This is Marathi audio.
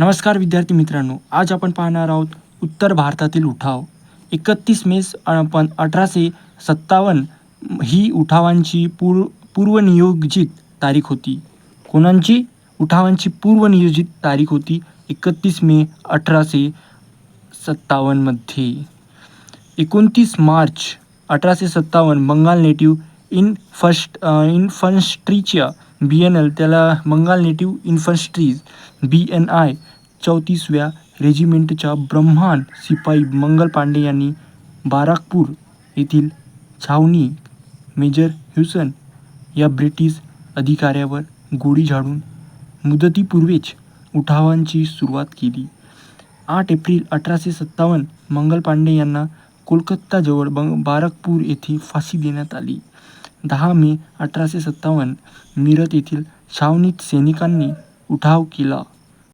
नमस्कार विद्यार्थी मित्रांनो आज आपण पाहणार आहोत उत्तर भारतातील उठाव. एकतीस मे पण अठराशे सत्तावन्न ही उठावांची पूर्व पूर्वनियोजित तारीख होती. कोणांची? उठावांची पूर्वनियोजित तारीख होती एकतीस मे अठराशे सत्तावन्नमध्ये एकोणतीस मार्च अठराशे सत्तावन्न बंगाल नेटिव्ह इन फस्ट इन्फन्स्ट्रीच्या बी एन एल त्याला Bengal native infantries B N I चौतीसव्या रेजिमेंटच्या ब्रह्मान शिपाई मंगल पांडे यांनी बाराकपूर येथील छावणी मेजर ह्युसन या ब्रिटिश अधिकाऱ्यावर गोळी झाडून मुदतीपूर्वीच उठावांची सुरुवात केली. आठ एप्रिल अठराशे सत्तावन्न मंगल पांडे यांना कोलकाताजवळ बंग बारकपूर येथे फाशी देण्यात आली. दहा मे अठराशे सत्तावन्न मिरत येथील छावणीत सैनिकांनी उठाव केला.